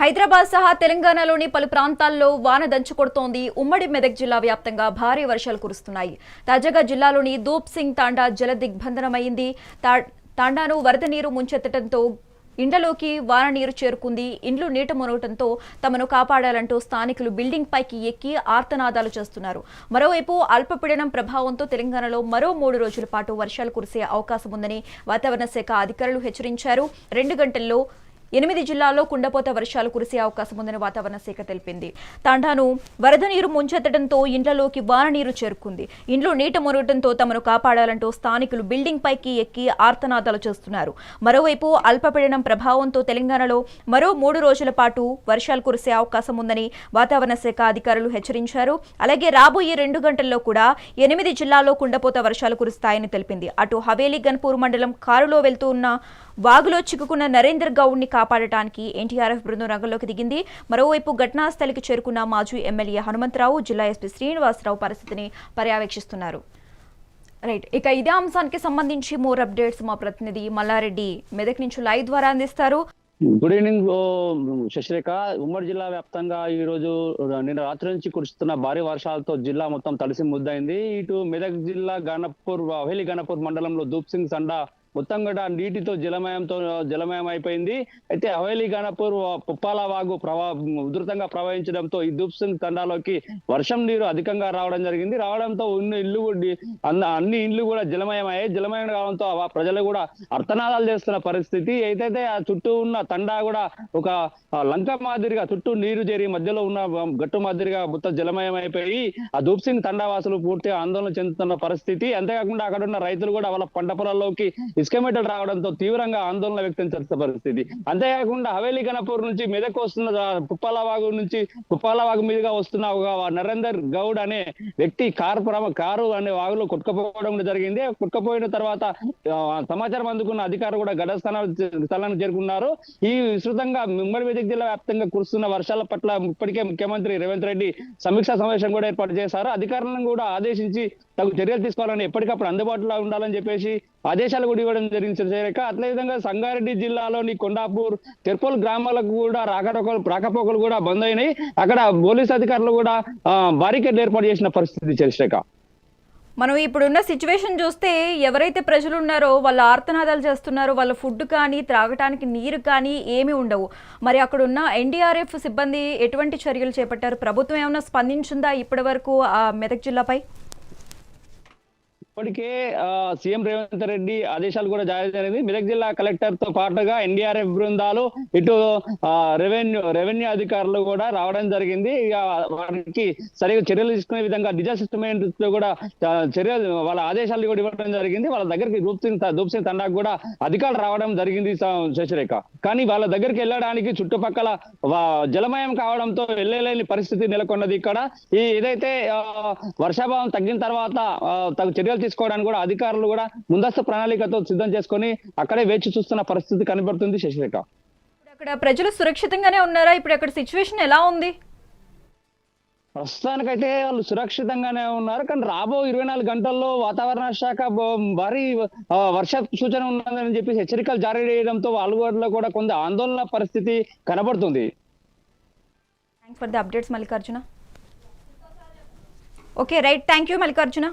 హైదరాబాద్ సహా తెలంగాణలోని పలు ప్రాంతాల్లో వాన దంచుకొడుతోంది ఉమ్మడి మెదక్ జిల్లా వ్యాప్తంగా భారీ వర్షాలు కురుస్తున్నాయి. తాజాగా జిల్లాలోని దూప్ సింగ్ తాండా జల దిగ్బంధనమైంది. తా- తాండాను వరద నీరు ముంచెత్తడంతో ఇండ్లలోకి వాన నీరు చేరుకుంది. ఇండ్లు నీట మునగటంతో తమను కాపాడాలంటూ స్థానికులు బిల్డింగ్ పైకి ఎక్కి ఆర్తనాదాలు చేస్తున్నారు. మరోవైపు అల్పపీడనం ప్రభావంతో తెలంగాణలో మరో మూడు రోజుల పాటు వర్షాలు కురిసే అవకాశం ఉందని వాతావరణ శాఖ అధికారులు హెచ్చరించారు. రెండు గంటల్లో ఎనిమిది జిల్లాల్లో కుండపోత వర్షాలు కురిసే అవకాశం ఉందని వాతావరణ శాఖ తెలిపింది. తాండాను వరద నీరు ముంచెత్తడంతో ఇండ్లలోకి వాన నీరు చేరుకుంది. ఇండ్లు నీట మునగటంతో తమను కాపాడాలంటూ స్థానికులు బిల్డింగ్ పైకి ఎక్కి ఆర్తనాదాలు చేస్తున్నారు. మరోవైపు అల్పపీడనం ప్రభావంతో తెలంగాణలో మరో మూడు రోజుల పాటు వర్షాలు కురిసే అవకాశం ఉందని వాతావరణ శాఖ అధికారులు హెచ్చరించారు. అలాగే రాబోయే రెండు గంటల్లో కూడా ఎనిమిది జిల్లాల్లో కుండపోత వర్షాలు కురుస్తాయని తెలిపింది. అటు హవేలీ గన్పూర్ మండలం కారులో వెళ్తూ ఉన్న వాగులో చిక్కుకున్న నరేందర్ గౌడ్ని కాపాడటానికి ఎన్టీఆర్ఎఫ్ బృందం రంగంలోకి దిగింది. మరోవైపు ఘటనా స్థలికి చేరుకున్న మాజీ ఎమ్మెల్యే హనుమంతరావు జిల్లా ఎస్పీ శ్రీనివాసరావు పరిస్థితిని పర్యవేక్షిస్తున్నారు. రైట్ ఇక ఇదే అంశానికి సంబంధించి మోర్ అప్డేట్స్ మా ప్రతినిధి మల్లారెడ్డి మెదక్ నుంచి లైవ్ ద్వారా అందిస్తారు. Good evening Sasirekha. ఉమ్మడి జిల్లా వ్యాప్తంగా ఈ రోజు నిన్న రాత్రి నుంచి కురుస్తున్న భారీ వర్షాలతో జిల్లా మొత్తం తడిసి ముద్దైంది ఇటు మెదక్ జిల్లా గణపూర్ హవేలి గణపూర్ మండలంలో దూప్ సింగ్ సండా మొత్తం కూడా నీటితో జలమయంతో జలమయం అయిపోయింది అయితే హవేలి గణపూర్ పుప్పాల వాగు ప్రవా ఉధృతంగా ప్రవహించడంతో ఈ దూప్ సింగ్ తండాలోకి వర్షం నీరు అధికంగా రావడం జరిగింది. రావడంతో ఉన్న ఇల్లు కూడా- అన్ని ఇండ్లు కూడా జలమయం అయ్యాయి జలమయం కావడంతో ప్రజలు కూడా అర్థనాదాలు చేస్తున్న పరిస్థితి. ఏదైతే ఆ చుట్టూ ఉన్న తండా కూడా ఒక లంక మాదిరిగా చుట్టూ నీరు చేరి మధ్యలో ఉన్న గట్టు మాదిరిగా మొత్తం జలమయం అయిపోయి ఆ దూప్ సింగ్ తండా వాసులు పూర్తిగా ఆందోళన చెందుతున్న పరిస్థితి. అంతేకాకుండా అక్కడ ఉన్న రైతులు కూడా వాళ్ళ పంట పొలాల్లోకి ఇసుక రావడంతో తీవ్రంగా ఆందోళన వ్యక్తం చేస్తున్న పరిస్థితి. అంతేకాకుండా హవేలీ గణపూర్ నుంచి మెదక్ వస్తున్న కుప్పాలవాగు నుంచి కుప్పాలవాగు మీదుగా వస్తున్న నరేందర్ గౌడ్ అనే వ్యక్తి కారు ప్రమ- కారు అనే వాగులో కొట్టుకుపోవడం జరిగింది. కొట్టుకుపోయిన తర్వాత సమాచారం అందుకున్న అధికారులు కూడా ఘట స్థలానికి చేరుకున్నారు. ఈ విస్తృతంగా ఉమ్మడి మెదక్ జిల్లా వ్యాప్తంగా కురుస్తున్న వర్షాల పట్ల ఇప్పటికే ముఖ్యమంత్రి రేవంత్ రెడ్డి సమీక్షా సమావేశం కూడా ఏర్పాటు చేశారు. అధికారులను కూడా ఆదేశించి తగు చర్యలు తీసుకోవాలని ఎప్పటికప్పుడు అందుబాటులో ఉండాలని చెప్పేసి ఆదేశాలు కూడా ఇవ్వడం జరిగింది చంద్రశేఖర్ అట్లే విధంగా సంగారెడ్డి జిల్లాలోని కొండాపూర్ తెర్పోల్ గ్రామాలకు కూడా రాకపోకలు రాకపోకలు కూడా బంద్ అయినాయి. అక్కడ పోలీస్ అధికారులు కూడా బారికేడ్లు ఏర్పాటు చేసిన పరిస్థితి చంద్రశేఖర్ మనం ఇప్పుడున్న సిచ్యువేషన్ చూస్తే ఎవరైతే ప్రజలు ఉన్నారో వాళ్ళ ఆర్తనాదాలు చేస్తున్నారో వాళ్ళ ఫుడ్ కానీ త్రాగటానికి నీరు కానీ ఏమీ ఉండవు. మరి అక్కడున్న ఎన్డీఆర్ఎఫ్ సిబ్బంది ఎటువంటి చర్యలు చేపట్టారు? ప్రభుత్వం ఏమైనా స్పందించిందా ఇప్పటి వరకు ఆ మెదక్ జిల్లాపై? ఇప్పటికే సీఎం రేవంత్ రెడ్డి ఆదేశాలు కూడా జారీ జరిగింది. మెదక్ జిల్లా కలెక్టర్తో పాటుగా ఎన్డీఆర్ఎఫ్ బృందాలు ఇటు రెవెన్యూ రెవెన్యూ అధికారులు కూడా రావడం జరిగింది. ఇక వారికి సరిగా చర్యలు తీసుకునే విధంగా డిజాస్టర్ మేనేజ్మెంట్ కూడా చర్యలు వాళ్ళ ఆదేశాలు కూడా ఇవ్వడం జరిగింది. వాళ్ళ దగ్గరికి రూప్ సింగ్ దూప్ సింగ్ తండాకు కూడా అధికారులు రావడం జరిగింది శశిరేఖ. కానీ వాళ్ళ దగ్గరికి వెళ్ళడానికి చుట్టుపక్కల జలమయం కావడంతో వెళ్ళలేని పరిస్థితి నెలకొన్నది ఇక్కడ. ఈ ఏదైతే వర్షాభావం తగ్గిన తర్వాత చర్యలు తీసుకోవడానికి కూడా అధికారులు కూడా ముందస్తు ప్రణాళికతో సిద్ధం చేసుకొని అక్కడే వేచి చూస్తున్న పరిస్థితి కనబడుతుంది శశిరేఖ. అక్కడ ప్రజలు సురక్షితంగానే ఉన్నారా? ఇప్పుడు అక్కడ సిచ్యువేషన్ ఎలా ఉంది? ప్రస్తుతానికైతే వాళ్ళు సురక్షితంగానే ఉన్నారు. కానీ రాబో ఇరవై నాలుగు గంటల్లో వాతావరణ శాఖ భారీ వర్ష సూచన ఉన్నదని చెప్పేసి హెచ్చరికలు జారీ చేయడంతో వాళ్ళు కూడా కొంత ఆందోళన పరిస్థితి కనబడుతుంది. Thanks for the updates Mallikarjuna okay right thank you Mallikarjuna